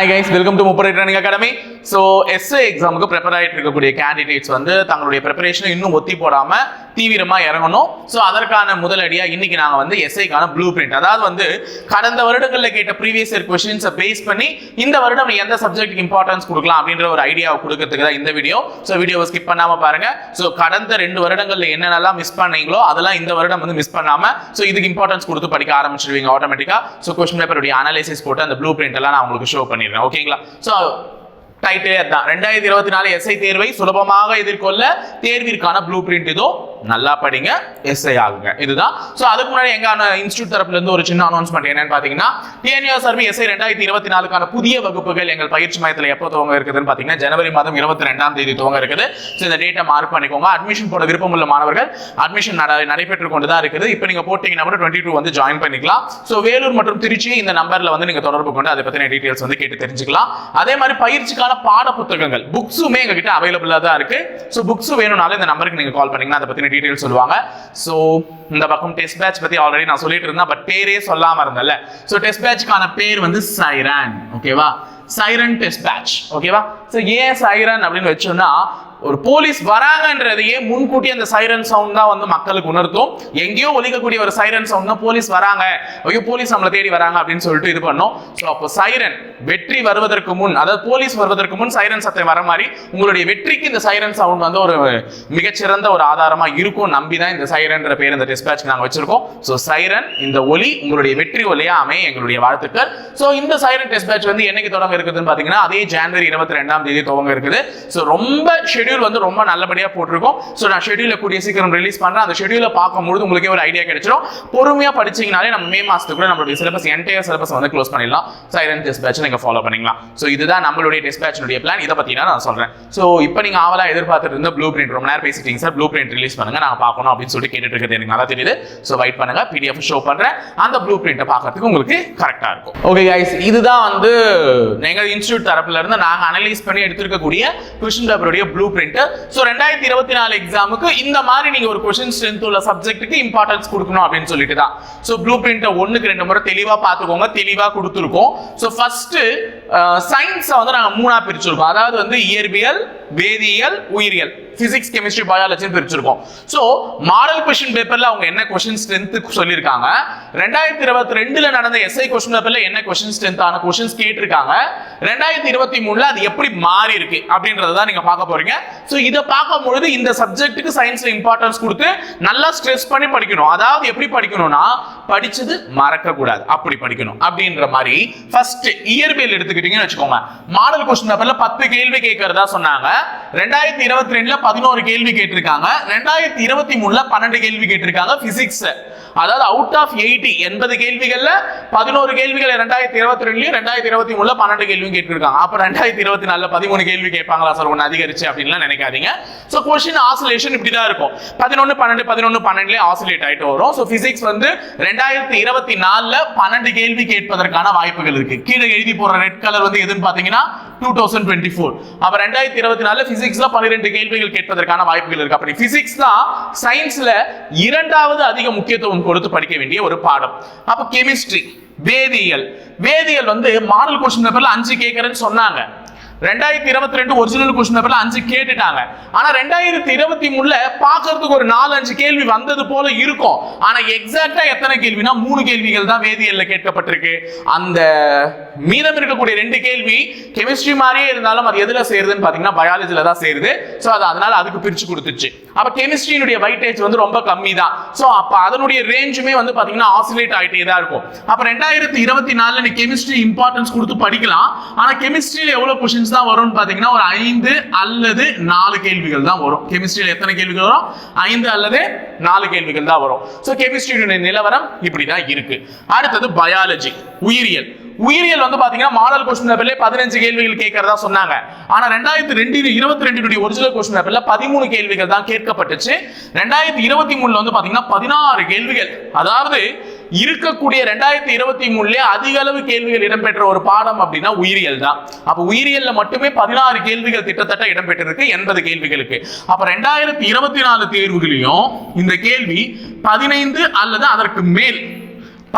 Hi guys welcome to முப்படை training academy so SA எக்ஸாமுக்கு prepare ஆகிட்டு இருக்கக்கூடிய கேண்டிடேட்ஸ் வந்து தங்களுடைய ப்ரிப்பரேஷனை இன்னும் ஒத்தி போடாமல் தீவிரமாக இறங்கணும். ஸோ அதற்கான முதலடியாக இன்னைக்கு நாங்கள் வந்து எஸ்ஐக்கான ப்ளூ பிரிண்ட் அதாவது வந்து கடந்த வருடங்களில் கேட்ட ப்ரீவியஸ் இயர் கொஸ்டின்ஸை பேஸ் பண்ணி இந்த வருடம் எந்த சப்ஜெக்ட்டுக்கு இம்பார்ட்டன்ஸ் கொடுக்கலாம் அப்படின்ற ஒரு ஐடியாவை கொடுக்கறதுக்கு தான் இந்த வீடியோ ஸோ வீடியோவை ஸ்கிப் பண்ணாமல் பாருங்க. ஸோ கடந்த ரெண்டு வருடங்களில் என்னென்னலாம் மிஸ் பண்ணீங்களோ அதெல்லாம் இந்த வருடம் வந்து மிஸ் பண்ணாமல் ஸோ இதுக்கு இம்பார்ட்டன்ஸ் கொடுத்து படிக்க ஆரம்பிச்சிருவீங்க ஆட்டோமேட்டிக்காக ஸோ கொஸ்டின் பேப்பருடைய அனாலிசிஸ் போட்டு அந்த ப்ளூ பிரிண்ட் எல்லாம் நான் உங்களுக்கு ஷோ பண்ணிடுறேன். ஓகேங்களா ஸோ டைட்டிலே தான் ரெண்டாயிரத்தி இருபத்தி நாலு எஸ்ஐ தேர்வை சுலபமாக எதிர்கொள்ள தேர்விற்கான ப்ளூ பிரிண்ட் இதோ நல்லா படிங்க எஸ்ஐ ஆகுங்க. இதுதான். ஸோ அதுக்கு முன்னாடி எங்க இன்ஸ்டியூட் தரப்புல இருந்து ஒரு சின்ன அனௌன்ஸ்மெண்ட் என்னன்னு பாத்தீங்கன்னா டிஎன்யூ சர்வி எஸ்ஐ ரெண்டாயிரத்தி இருபத்தி நாலுக்கான புதிய வகுப்புகள் எங்கள் பயிற்சி மையத்தில் எப்போ துவங்க இருக்குதுன்னு பாத்தீங்கன்னா ஜனவரி மாதம் இருபத்தி ரெண்டாம் தேதி துவங்க இருக்குது. ஸோ இந்த டேட்டை மார்க் பண்ணிக்கோங்க. அட்மிஷன் போட விருப்பம் உள்ள மாணவர்கள் அட்மிஷன் நடைபெற்று கொண்டு தான் இருக்குது. இப்போ நீங்க போட்டீங்கன்னா கூட டுவெண்ட்டி டூ வந்து ஜாயின் பண்ணிக்கலாம். ஸோ வேலூர் மற்றும் திருச்சி இந்த நம்பர்ல வந்து நீங்க தொடர்பு கொண்டு அதை பத்தின டீடைல்ஸ் வந்து கேட்டு தெரிஞ்சுக்கலாம். அதே மாதிரி பயிற்சிக்கான பாட புத்தகங்கள் புக்ஸுமே எங்ககிட்ட அவைலபிளா தான் இருக்கு. ஸோ புக்ஸ் வேணும்னாலும் இந்த நம்பருக்கு நீங்க கால் பண்ணீங்கன்னா அதை பத்தின டீட்டெயில் சொல்லுவாங்க. ஸோ இந்த பக்கம் டெஸ்ட் பேட்ச் பத்தி ஆல்ரெடி நான் சொல்லிட்டு இருந்தேன் பட் பேரே சொல்லாம இருந்தேன்ல. ஸோ டெஸ்ட் பேட்ச்க்கான பேர் வந்து சைரன் ஓகேவா சைரன் டெஸ்ட் பேட்ச் ஓகேவா ஸோ ஏன் சைரன் அப்படின்னு வச்சோம்னா ஒரு போலீஸ் வராங்கன்றதையே முன்கூட்டி அந்த சைரன் சவுண்ட் தான் வந்து மக்களுக்கு உணர்த்தும். எங்கேயோ ஒலிக்கக்கூடிய ஒரு சைரன் சவுண்ட் தான் போலீஸ் வராங்க. ஐயோ போலீஸ் நம்மளை தேடி வராங்க அப்படின்னு சொல்லிட்டு இது பண்ணோம். ஸோ அப்போ சைரன் வெற்றி வருவதற்கு முன் அதாவது போலீஸ் வருவதற்கு முன் சைரன் சத்தம் வர மாதிரி உங்களுடைய வெற்றிக்கு இந்த சைரன் சவுண்ட் வந்து ஒரு மிகச்சிறந்த ஒரு ஆதாரமா இருக்கும் நம்பி தான் இந்த சைரன்ற பேர் இந்த டிஸ்பேட்ச்க்கு நாங்கள் வச்சிருக்கோம். ஸோ சைரன் இந்த ஒலி உங்களுடைய வெற்றி ஒலியா அமைய எங்களுடைய வாழ்த்துக்கள். ஸோ இந்த சைரன் டிஸ்பேட்ச் வந்து என்னைக்கு தொடங்க இருக்குதுன்னு பார்த்தீங்கன்னா அதே ஜனவரி இருபத்தி ரெண்டாம் தேதி துவங்க இருக்குது. ஸோ ரொம்ப ஷெடியூல் வந்து ரொம்ப நல்லபடியாக போட்டிருக்கோம். ஸோ நான் ஷெடியூலை கூடிய சீக்கிரம் ரிலீஸ் பண்ணுறேன் அந்த ஷெடியூலை பார்க்கும்போது உங்களுக்கே ஒரு ஐடியா கிடைச்சிடும் பொறுமையாக படிச்சீங்கனாலே நம்ம மே மாதத்துக்குள்ள நம்மளுடைய சிலபஸ் என்டையர் சிலபஸ் வந்து க்ளோஸ் பண்ணிடலாம். சைரன் டெஸ்ட் பேட்ச் நீங்கள் ஃபாலோ பண்ணிக்கலாம். ஸோ இதுதான் நம்மளுடைய டெஸ்ட் பேட்ச்னுடைய பிளான் இதை பற்றி நான் சொல்கிறேன் ஸோ இப்போ நீங்கள் ஆவலாக எதிர்பார்த்துட்டு இருந்த ப்ளூ பிரிண்ட் ரொம்ப நேரம் பேசிட்டீங்க சார் ப்ளூ பிரிண்ட் ரிலீஸ் பண்ணுங்க. நான் பார்க்கணும் அப்படின்னு சொல்லிட்டு கேட்டுட்டு இருக்கிறது எனக்கு நல்லா தெரியுது. ஸோ வெயிட் பண்ணுங்க. பிடிஎஃப் ஷோ பண்ணுறேன் அந்த ப்ளூ பிரிண்ட்டை பார்க்கறதுக்கு உங்களுக்கு கரெக்டாக இருக்கும். ஓகே கைஸ் இதுதான் வந்து எங்கள் இன்ஸ்டியூட் தரப்புல இருந்து நாங்கள் அனலைஸ் பண்ணி எடுத்திருக்கக்கூடிய கொஸ்டின் பேப்பருடைய ப்ளூ பிரிண்ட் ஸோ ரெண்டாயிரத்தி இருபத்தி நாலு எக்ஸாமுக்கு இந்த மாதிரி நீங்க ஒரு கொஸ்டின் ஸ்ட்ரென்த் உள்ள சப்ஜெக்ட்டுக்கு இம்பார்ட்டன்ஸ் கொடுக்கணும் அப்படின்னு சொல்லிட்டு தான். ஸோ ப்ளூ பிரிண்ட்டை ஒன்றுக்கு ரெண்டு முறை தெளிவாக பார்த்துக்கோங்க. தெளிவாக கொடுத்துருக்கோம். ஸோ ஃபர்ஸ்ட் சயின்ஸை வந்து நாங்கள் மூணாக பிரிச்சிருக்கோம். அதாவது வந்து இயற்பியல் வேதியியல் உயிரியல். பிசிக்ஸ் கெமிஸ்ட்ரி பயாலஜின்னு பிரிச்சிருக்கோம். ஸோ மாடல் கொஸ்டின் பேப்பர்ல அவங்க என்ன கொஸ்டின் ஸ்ட்ரென்த் சொல்லியிருக்காங்க? ரெண்டாயிரத்தி இருபத்தி ரெண்டுல நடந்த எஸ்ஐ கொஸ்டின் பேப்பர்ல என்ன கொஸ்டின் ஸ்ட்ரென்த்தான கொஸ்டின்ஸ் கேட்டிருக்காங்க? ரெண்டாயிரத்தி இருபத்தி மூணுல அது எப்படி மாறி இருக்கு அப்படின்றத தான் நீங்க பார்க்க போறீங்க. ஸோ இதை பார்க்கும் பொழுது இந்த சப்ஜெக்ட்டுக்கு சயின்ஸ்ல இம்பார்ட்டன்ஸ் கொடுத்து நல்லா ஸ்ட்ரெஸ் பண்ணி படிக்கணும். அதாவது எப்படி படிக்கணும்னா படிச்சது மறக்க கூடாது அப்படி படிக்கணும். அப்படின்ற மாதிரி ஃபர்ஸ்ட் இயற்பியல் எடுத்துக்கிட்டீங்கன்னு வச்சுக்கோங்க. மாடல் கொஸ்டின் பேப்பர்ல பத்து கேள்வி கேட்கறதா சொன்னாங்க. ரெண்டாயிரத்தி இருபத்தி ரெண்டுல பதினோரு கேள்வி கேட்டிருக்காங்க. ரெண்டாயிரத்தி இருபத்தி மூணுல பன்னெண்டு கேள்வி கேட்டிருக்காங்க பிசிக்ஸ் அதாவது அவுட் ஆஃப் எயிட்டி எண்பது கேள்விகள்ல பதினோரு கேள்விகள் ரெண்டாயிரத்தி இருபத்தி ரெண்டுலயும் ரெண்டாயிரத்தி இருபத்தி மூணுல பன்னெண்டு கேள்வியும் கேட்டிருக்காங்க. அப்ப ரெண்டாயிரத்தி இருபத்தி நாலுல பதிமூணு கேள்வி கேட்பாங்களா சார்? ஒன்று அதிகரிச்சு அப்படின்னு அப்படின்லாம் நினைக்காதீங்க. ஸோ கொஷின் ஆசிலேஷன் இப்படிதான் இருக்கும். பதினொன்று பன்னெண்டு பதினொன்று பன்னெண்டுலேயே ஆசிலேட் ஆகிட்டு வரும். ஸோ பிசிக்ஸ் வந்து ரெண்டாயிரத்தி இருபத்தி நாலில் பன்னெண்டு கேள்வி கேட்பதற்கான வாய்ப்புகள் இருக்கு. கீழே எழுதி போற ரெட் கலர் வந்து எதுன்னு பாத்தீங்கன்னா டூ தௌசண்ட் டுவெண்ட்டி ஃபோர் அப்ப ரெண்டாயிரத்தி இருபத்தி நாலில் பிசிக்ஸ்ல பன்னிரெண்டு கேள்விகள் கேட்பதற்கான வாய்ப்புகள் இருக்கு. அப்படி ஃபிசிக்ஸ் தான் சயின்ஸ்ல இரண்டாவது அதிக முக்கியத்துவம் கொடுத்து படிக்க வேண்டிய ஒரு பாடம். அப்ப கெமிஸ்ட்ரி வேதியியல். வேதியியல் வந்து மாடல் கொஸ்டின் பேப்பர்ல அஞ்சு கேட்கறேன்னு சொன்னாங்க. ரெண்டாயிரத்தி இருபத்தி ரெண்டு ஒரிஜினல் கொஸ்டின் பேப்பர்ல அஞ்சு கேட்டுட்டாங்க. ஆனா ரெண்டாயிரத்தி இருபத்தி மூணுல பாக்குறதுக்கு ஒரு நாலு அஞ்சு கேள்வி வந்தது போல இருக்கும். ஆனா எக்ஸாக்டா எத்தனை கேள்வினா மூணு கேள்விகள் தான் வேதியியல்ல கேட்கப்பட்டிருக்கு. அந்த மீதம் இருக்கக்கூடிய ரெண்டு கேள்வி கெமிஸ்ட்ரி மாதிரியே இருந்தாலும் அது எதுல சேருதுன்னு பாத்தீங்கன்னா பயாலஜில தான் சேருது. சோ அது அதனால அதுக்கு பிரிச்சு கொடுத்துச்சு. அப்ப கெமிஸ்ட்ரியினுடைய வைட்டேஜ் வந்து ரொம்ப கம்மி தான் ஸோ அப்ப அதனுடைய ரேஞ்சுமே வந்து பாத்தீங்கன்னா ஆசிலேட் ஆகிட்டே தான் இருக்கும். அப்ப ரெண்டாயிரத்தி இருபத்தி நாலுல நீ கெமிஸ்ட்ரி இம்பார்ட்டன்ஸ் கொடுத்து படிக்கலாம். ஆனா கெமிஸ்ட்ரியில எவ்வளவு கொஸ்டின்ஸ் தான் வரும்னு பாத்தீங்கன்னா ஒரு ஐந்து அல்லது நாலு கேள்விகள் தான் வரும். கெமிஸ்ட்ரியில எத்தனை கேள்விகள் வரும்? ஐந்து அல்லது நாலு கேள்விகள் தான் வரும். ஸோ கெமிஸ்ட்ரியுடைய நிலவரம் இப்படி தான் இருக்கு. அடுத்தது பயாலஜி உயிரியல். உயிரியல் வந்து பாத்தீங்கன்னா மாடல் கொஸ்டின் பேப்பர்ல பதினஞ்சு கேள்விகள் கேட்கறதா சொன்னாங்க. ஆனா ரெண்டாயிரத்தி ரெண்டு இருபத்தி ரெண்டு ஒரிஜினல் கொஸ்டின் பேப்பர்ல பதிமூணு கேள்விகள் தான் கேட்கப்பட்டுச்சு. ரெண்டாயிரத்தி இருபத்தி மூணுல வந்து பாத்தீங்கன்னா பதினாறு கேள்விகள். அதாவது இருக்கக்கூடிய ரெண்டாயிரத்தி இருபத்தி மூணுலயே அதிக அளவு கேள்விகள் இடம்பெற்ற ஒரு பாடம் அப்படின்னா உயிரியல் தான். அப்ப உயிரியல்ல மட்டுமே பதினாறு கேள்விகள் கிட்டத்தட்ட இடம்பெற்றிருக்கு எண்பது கேள்விகளுக்கு. அப்ப ரெண்டாயிரத்தி இருபத்தி நாலு தேர்வுகளையும் இந்த கேள்வி பதினைந்து அல்லது அதற்கு மேல்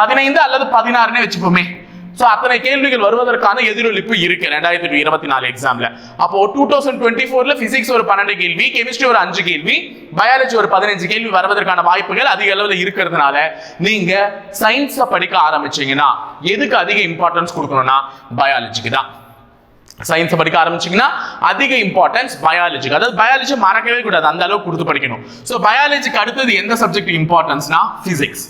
பதினைந்து அல்லது பதினாறுனே வச்சுப்போமே. ஸோ அத்தனை கேள்விகள் வருவதற்கான எதிரொலிப்பு இருக்கு ரெண்டாயிரத்தி இருபத்தி நாலு எக்ஸாம்ல அப்போ டூ தௌசண்ட் டுவெண்ட்டி ஃபோர்ல பிசிக்ஸ் ஒரு பன்னெண்டு கேள்வி கெமிஸ்ட்ரி ஒரு அஞ்சு கேள்வி பயாலஜி ஒரு பதினஞ்சு கேள்வி வருவதற்கான வாய்ப்புகள் அதிக அளவில் இருக்கிறதுனால நீங்க சயின்ஸை படிக்க ஆரம்பிச்சீங்கன்னா எதுக்கு அதிக இம்பார்ட்டன்ஸ் கொடுக்கணும்னா பயாலஜிக்கு தான். சயின்ஸ் படிக்க ஆரம்பிச்சீங்கன்னா அதிக இம்பார்ட்டன்ஸ் பயாலஜிக்கு அதாவது பயாலஜி மறக்கவே கூடாது அந்த அளவுக்கு கொடுத்து படிக்கணும். ஸோ பயாலஜிக்கு அடுத்தது எந்த சப்ஜெக்ட் இம்பார்ட்டன்ஸ்னா பிசிக்ஸ்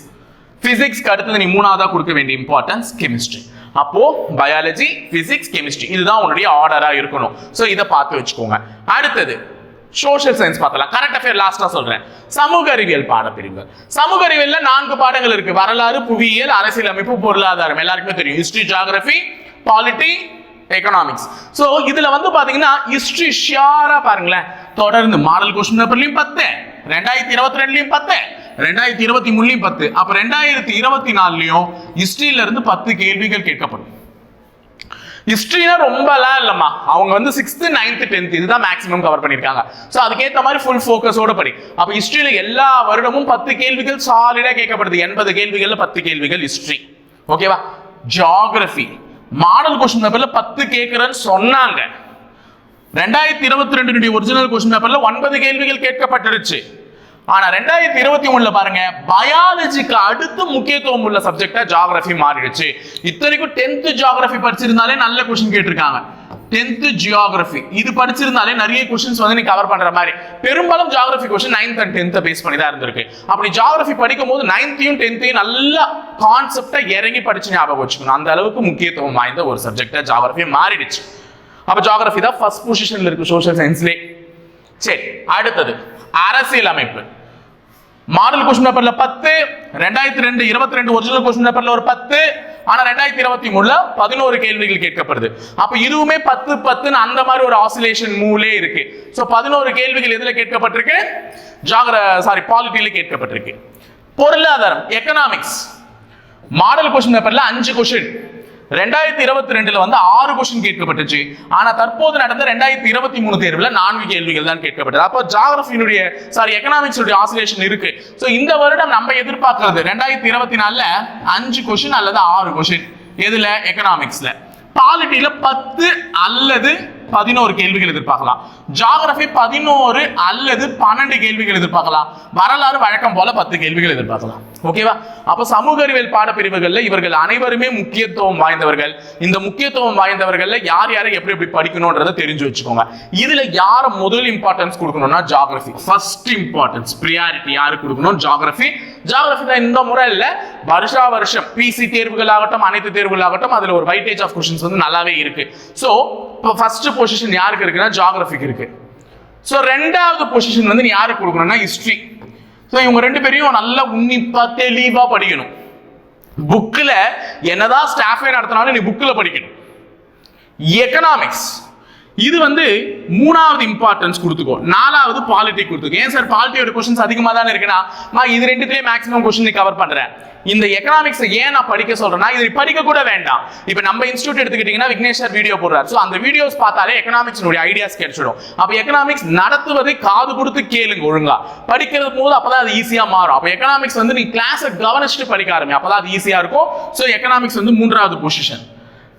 பிசிக்ஸ்க்கு அடுத்தது நீ மூணாவதாக கொடுக்க வேண்டிய இம்பார்ட்டன்ஸ் கெமிஸ்ட்ரி அப்போ பயாலஜி பிசிக்ஸ் கெமிஸ்ட்ரி இதுதான் உன்னுடைய ஆர்டரா இருக்கணும். ஸோ இதை பார்த்து வச்சுக்கோங்க. அடுத்தது சோஷியல் சயின்ஸ் பார்த்தலாம் கரண்ட் அஃபேர் லாஸ்டா சொல்றேன். சமூக அறிவியல் பாடப்பிரிவு. சமூக அறிவியல்ல நான்கு பாடங்கள் இருக்கு. வரலாறு புவியியல் அரசியலமைப்பு பொருளாதாரம். எல்லாருக்குமே தெரியும். History geography polity economics so இதுல வந்து பாத்தீங்கன்னா ஹிஸ்டரி ஷியாரா பாருங்களேன். தொடர்ந்து மாடல் கொஸ்டின் பேப்பர்லயும் பத்து. ரெண்டாயிரத்தி இருபத்தி ரெண்டுலயும் பத்து. ரெண்டாயிரத்தி இருபத்தி மூணுலயும் பத்து. அப்ப ரெண்டாயிரத்தி இருபத்தி நாலுலயும் ஹிஸ்டரியில இருந்து பத்து கேள்விகள் கேட்கப்படும். ஹிஸ்ட்ரினா ரொம்பலாம் இல்லம்மா. அவங்க வந்து சிக்ஸ்த் நைன்த் டென்த் இதுதான் மேக்ஸிமம் கவர் பண்ணியிருக்காங்க. ஸோ அதுக்கேற்ற மாதிரி ஃபுல் ஃபோக்கஸோட படி. அப்போ ஹிஸ்ட்ரியில எல்லா வருடமும் பத்து கேள்விகள் சாலிடாக கேட்கப்படுது. எண்பது கேள்விகள்ல பத்து கேள்விகள் ஹிஸ்ட்ரி ஓகேவா ஜியாகிரபி மாடல் கொஸ்டின் பேப்பர்ல பத்து கேட்கிறேன்னு சொன்னாங்க. ரெண்டாயிரத்தி இருபத்தி ரெண்டு ஒரிஜினல் கொஸ்டின் பேப்பர்ல ஒன்பது கேள்விகள் கேட்கப்பட்டுருச்சு. ஆனா ரெண்டாயிரத்தி இருபத்தி மூணுல பாருங்க பயாலஜிக்கு அடுத்து முக்கியத்துவம் உள்ள சப்ஜெக்டா ஜியாகிரபி மாறிடுச்சு. இத்தனைக்கும் டென்த் ஜியாகிரபி படிச்சிருந்தாலே நல்ல கொஸ்டின் கேட்டிருக்காங்க. டென்த் ஜியாகிரபி இது படிச்சிருந்தாலே நிறைய கொஸ்டின்ஸ் வந்து நீ கவர் பண்ற மாதிரி. பெரும்பாலும் geography question ninth and tenth base பண்ணி தான் இருந்திருக்கு. அப்படி ஜியாகிரபி படிக்கும் போது நைன்த்தையும் டென்த்தையும் நல்ல கான்செப்டா இறங்கி படிச்சு ஞாபகம் வச்சுக்கணும். அந்த அளவுக்கு முக்கியத்துவம் வாய்ந்த ஒரு சப்ஜெக்டா ஜியாகிரபி மாறிடுச்சு. அப்ப ஜியாகிரபி தான் ஃபர்ஸ்ட் பொசிஷன்ல இருக்கு சோஷியல் சயின்ஸ்லேயே சரி அடுத்தது. அரசியல் அமைப்பு மாடல் கொஸ்டின் பேப்பர்ல பத்து ரெண்டாயிரத்தி ரெண்டு இருபத்தி ரெண்டு ஒரிஜினல் கொஸ்டின் பேப்பர்ல ஒரு பத்து ஆனா ரெண்டாயிரத்தி இருபத்தி மூணுல பதினோரு கேள்விகள் கேட்கப்படுது. அப்ப இதுவுமே பத்து பத்துன்னு அந்த மாதிரி ஒரு ஆசிலேஷன் மூலே இருக்கு. சோ பதினோரு கேள்விகள் எதுல கேட்கப்பட்டிருக்கு? ஜாகிர சாரி பாலிட்டியில கேட்கப்பட்டிருக்கு. பொருளாதாரம் எக்கனாமிக்ஸ் மாடல் கொஸ்டின் பேப்பர்ல அஞ்சு கொஸ்டின் ரெண்டாயிரத்தி இருபத்தி ரெண்டுல வந்து ஆறு கொஸ்டின் கேட்கப்பட்டுச்சு. ஆனா தற்போது நடந்த ரெண்டாயிரத்தி இருபத்தி மூணு தேர்வுல நான்கு கேள்விகள் தான் கேட்கப்பட்டது. அப்போ ஜாகிரபியினுடைய சாரி எக்கனாமிக்ஸ் ஆசிலேஷன் இருக்கு. ஸோ இந்த வருடம் நம்ம எதிர்பார்க்கறது ரெண்டாயிரத்தி இருபத்தி நாலுல அஞ்சு கொஸ்டின் அல்லது ஆறு கொஸ்டின் எதுல? எக்கனாமிக்ஸ்ல பாலிட்டியில பத்து அல்லது பதினோரு கேள்விகள் எதிர்பார்க்கலாம். ஜாகிரபி பதினோரு அல்லது பன்னெண்டு கேள்விகள் எதிர்பார்க்கலாம். வரலாறு வழக்கம் போல பத்து கேள்விகள் எதிர்பார்க்கலாம். ஓகேவா அப்ப சமூக அறிவியல் பாடப்பிரிவுகள்ல இவர்கள் அனைவருமே முக்கியத்துவம் வாய்ந்தவர்கள். இந்த முக்கியத்துவம் வாய்ந்தவர்கள்ல யார் யாரை எப்படி எப்படி படிக்கணும்ன்றத தெரிஞ்சு வச்சுக்கோங்க. இதுல யார முதல் இம்பார்ட்டன்ஸ் கொடுக்கணும்னா ஜாகிரபி ஃபர்ஸ்ட் இம்பார்ட்டன்ஸ் ப்ரியாரிட்டி யாருக்கு கொடுக்கணும்? ஜாகிரபி ஜாகிரபி தான் இந்த முறை இல்லை வருஷா வருஷம் பிசி தேர்வுகள் ஆகட்டும் அனைத்து தேர்வுகள் ஆகட்டும் ஒரு வைட்டேஜ் ஆஃப் கொஷின்ஸ் வந்து நல்லாவே இருக்கு. ஸோ இப்போ ஃபர்ஸ்ட் பொசிஷன் யாருக்கு இருக்குன்னா ஜாகிரபிக்கு இருக்கு. ஸோ ரெண்டாவது பொசிஷன் வந்து நீ யாருக்கு கொடுக்கணும்னா ஹிஸ்ட்ரி ஸோ இவங்க ரெண்டு பேரையும் நல்லா உன்னிப்பா தெளிவா படிக்கணும். புக்கில் என்னதான் ஸ்டாஃபே நடத்தினாலும் நீ புக்கில் படிக்கணும். எக்கனாமிக்ஸ் இது வந்து மூணாவது இம்பார்ட்டன்ஸ் கொடுத்துக்கோ நாலாவது பாலிட்டி கொடுத்துக்கோ ஏன் சார் பாலிட்டியோட கொஸ்டின்ஸ் அதிகமாக தானே இருக்குன்னா நான் இது ரெண்டுத்துலேயே மேக்ஸிமம் கொஸ்டின் நீ கவர் பண்ணுறேன் இந்த எக்கனாமிக்ஸ் ஏன் நான் படிக்க சொல்றேன்னா இது படிக்க கூட வேண்டாம். இப்போ நம்ம இன்ஸ்டியூட் எடுத்துக்கிட்டீங்கன்னா விக்னேஷ் வீடியோ போடுறாரு. ஸோ அந்த வீடியோஸ் பார்த்தாலே எக்கனாமிக்ஸ்னுடைய ஐடியாஸ் கிடைச்சிடும். அப்போ எக்கனாமிக்ஸ் நடத்துவதை காது கொடுத்து கேளுங்க ஒழுங்கா. படிக்கிறது போது அப்பதான் அது ஈஸியாக மாறும். அப்போ எக்கனாமிக்ஸ் வந்து நீ கிளாஸை கவனிச்சுட்டு படிக்க ஆரம்பி அப்பதான் அது ஈஸியாக இருக்கும். ஸோ எக்கனாமிக்ஸ் வந்து மூன்றாவது பொசிஷன்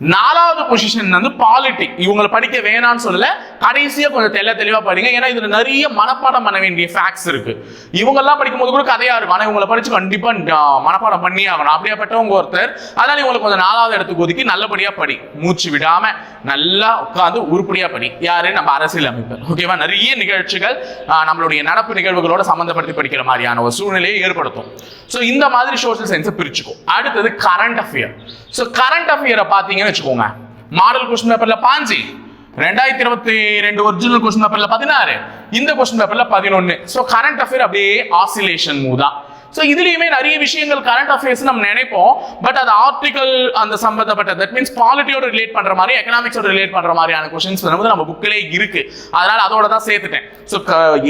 நாலாவது பொசிஷன் வந்து பாலிட்டிக் இவங்களை படிக்க வேணாம்னு சொல்லல கடைசியா கொஞ்சம் தெல்ல தெளிவா படிங்க. ஏன்னா இதுல நிறைய மனப்பாடம் பண்ண வேண்டிய ஃபேக்ட்ஸ் இருக்கு. இவங்க எல்லாம் படிக்கும் போது கூட கதையா இருக்கும். ஆனா இவங்களை படிச்சு கண்டிப்பா மனப்பாடம் பண்ணி ஆகணும். அப்படியாப்பட்டவங்க ஒருத்தர். அதனால இவங்களுக்கு கொஞ்சம் நாலாவது இடத்துக்கு ஒதுக்கி நல்லபடியா படி. மூச்சு விடாம நல்லா உட்காந்து உருப்படியா படி. யாரு? நம்ம அரசியல் அமைப்பு. ஓகேவா நிறைய நிகழ்ச்சிகள் நம்மளுடைய நடப்பு நிகழ்வுகளோட சம்மந்தப்படுத்தி படிக்கிற மாதிரியான ஒரு சூழ்நிலையை ஏற்படுத்தும். ஸோ இந்த மாதிரி சோஷியல் சயின்ஸை பிரிச்சுக்கும் அடுத்தது கரண்ட் அஃபேர் ஸோ கரண்ட் அஃபியரை பார்த்தீங்கன்னு வச்சுக்கோங்க மாடல் கொஸ்டின் பேப்பர்ல பாஞ்சு. ரெண்டாயிரத்தி இருபத்தி ரெண்டு ஒரிஜினல் கொஸ்டின் பேப்பர்ல பதினாறு. இந்த கொஸ்டின் பேப்பர்ல பதினொன்னு. ஸோ கரண்ட் அஃபேர் அப்படியே ஆசிலேஷன் மூதா ஸோ இதுலேயுமே நிறைய விஷயங்கள் கரண்ட் அஃபேர்ஸ் நம்ம நினைப்போம். பட் அது ஆர்டிகல் அந்த சம்பந்தப்பட்ட தட் மீன்ஸ் பாலிட்டியோட ரிலேட் பண்ற மாதிரி எக்கனாமிக்ஸோட ரிலேட் பண்ற மாதிரியான கொஸ்டின்ஸ் வந்து நம்ம புக்கிலே இருக்கு. அதனால அதோட தான் சேர்த்துட்டேன். ஸோ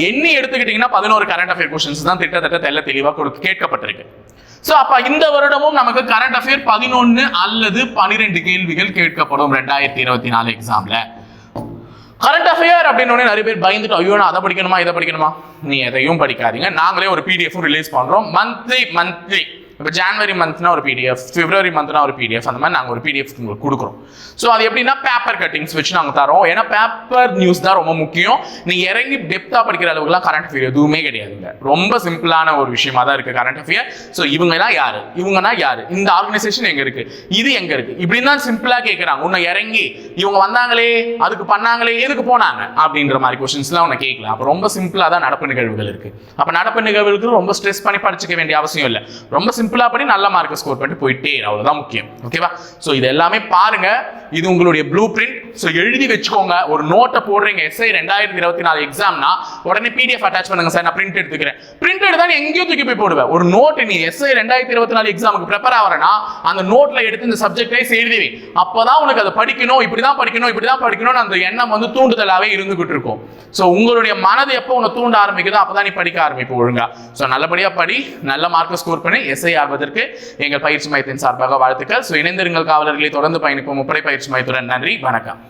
எண்ணி எடுத்துக்கிட்டீங்கன்னா பதினோரு கரண்ட் அஃபேர் கொஸ்டின்ஸ் தான் திட்டத்தட்ட தெல்ல தெளிவாக கொடுத்து கேட்கப்பட்டிருக்கு. ஸோ அப்போ இந்த வருடமும் நமக்கு கரண்ட் அஃபேர் பதினொன்று அல்லது பனிரெண்டு கேள்விகள் கேட்கப்படும் ரெண்டாயிரத்தி இருபத்தி நாலு எக்ஸாம்ல கரண்ட் அஃபேர் அப்படின்னு உடனே நிறைய பேர் பயந்துட்டு ஐயோ நான் அதை படிக்கணுமா இதை படிக்கணுமா? நீ எதையும் படிக்காதீங்க. நாங்களே ஒரு பிடிஎஃப் ரிலீஸ் பண்றோம். மந்த்லி மந்த்லி இப்போ ஜான்வரி மந்த்னா ஒரு பிடிஎஃப் பிப்ரவரி மந்த்னா ஒரு பிடிஎஃப் அந்த மாதிரி நாங்கள் ஒரு பிடிஎஃப் உங்களுக்கு கொடுக்குறோம். ஸோ அது எப்படின்னா பேப்பர் கட்டிங்ஸ் வச்சு நாங்கள் தரோம். ஏன்னா பேப்பர் நியூஸ் தான் ரொம்ப முக்கியம். நீ இறங்கி டெப்த்தாக படிக்கிற அளவுக்குலாம் கரண்ட் அஃபேர் எதுவுமே கிடையாதுங்க. ரொம்ப சிம்பிளான ஒரு விஷயமா தான் இருக்கு கரண்ட் அஃபேர் ஸோ இவங்கலாம் யாரு? இவங்கன்னா யாரு? இந்த ஆர்கனைசேஷன் எங்க இருக்கு? இது எங்க இருக்கு? இப்படின்னு தான் சிம்பிளா கேட்குறாங்க உன்னை இறங்கி இவங்க வந்தாங்களே அதுக்கு பண்ணாங்களே எதுக்கு போனாங்க? அப்படின்ற மாதிரி கொஸ்டின்ஸ்லாம் உன்னை கேட்கல அப்போ ரொம்ப சிம்பிளா தான் நடப்பு நிகழ்வுகள் இருக்கு. அப்போ நடப்பு நிகழ்வுகளுக்கு ரொம்ப ஸ்ட்ரெஸ் பண்ணி படிச்சுக்க வேண்டிய அவசியம் இல்லை. ரொம்ப சிம்பிளா பண்ணி நல்ல மார்க்கை ஸ்கோர் பண்ணிட்டு போயிட்டே இரு. அவ்வளவுதான் முக்கியம். ஓகேவா ஸோ இது எல்லாமே பாருங்க. இது உங்களுடைய ப்ளூ பிரிண்ட் ஸோ எழுதி வச்சுக்கோங்க. ஒரு நோட்டை போடுறீங்க. எஸ்ஐ ரெண்டாயிரத்தி இருபத்தி நாலு எக்ஸாம்னா உடனே பிடிஎஃப் அட்டாச் பண்ணுங்க சார் நான் பிரிண்ட் எடுத்துக்கிறேன். பிரிண்ட் எடுத்தா நீ எங்கேயும் தூக்கி போய் போடுவேன் ஒரு நோட் நீ எஸ்ஐ ரெண்டாயிரத்தி இருபத்தி நாலு எக்ஸாமுக்கு ப்ரிப்பேர் ஆகிறனா அந்த நோட்ல எடுத்து இந்த சப்ஜெக்டே எழுதிவி அப்பதான் உனக்கு அதை படிக்கணும் இப்படிதான் படிக்கணும் இப்படிதான் படிக்கணும்னு அந்த எண்ணம் வந்து தூண்டுதலாகவே இருந்துகிட்டு இருக்கும். ஸோ உங்களுடைய மனது எப்போ உன்னை தூண்ட ஆரம்பிக்குதோ அப்பதான் நீ படிக்க ஆரம்பிப்பு ஒழுங்கா. ஸோ நல்லபடியா படி நல்ல மார்க்கை ஸ்கோர் பண்ணி எஸ்ஐ ஆகுவதற்கு எங்கள் பயிற்சி மையத்தின் சார்பாக வாழ்த்துக்கள். ஸோ இணைந்திருங்கள் காவலர்களை தொடர்ந்து பயணிப்போம். முப்படை பயிற்சி மையத்துடன் நன்றி வணக்கம்.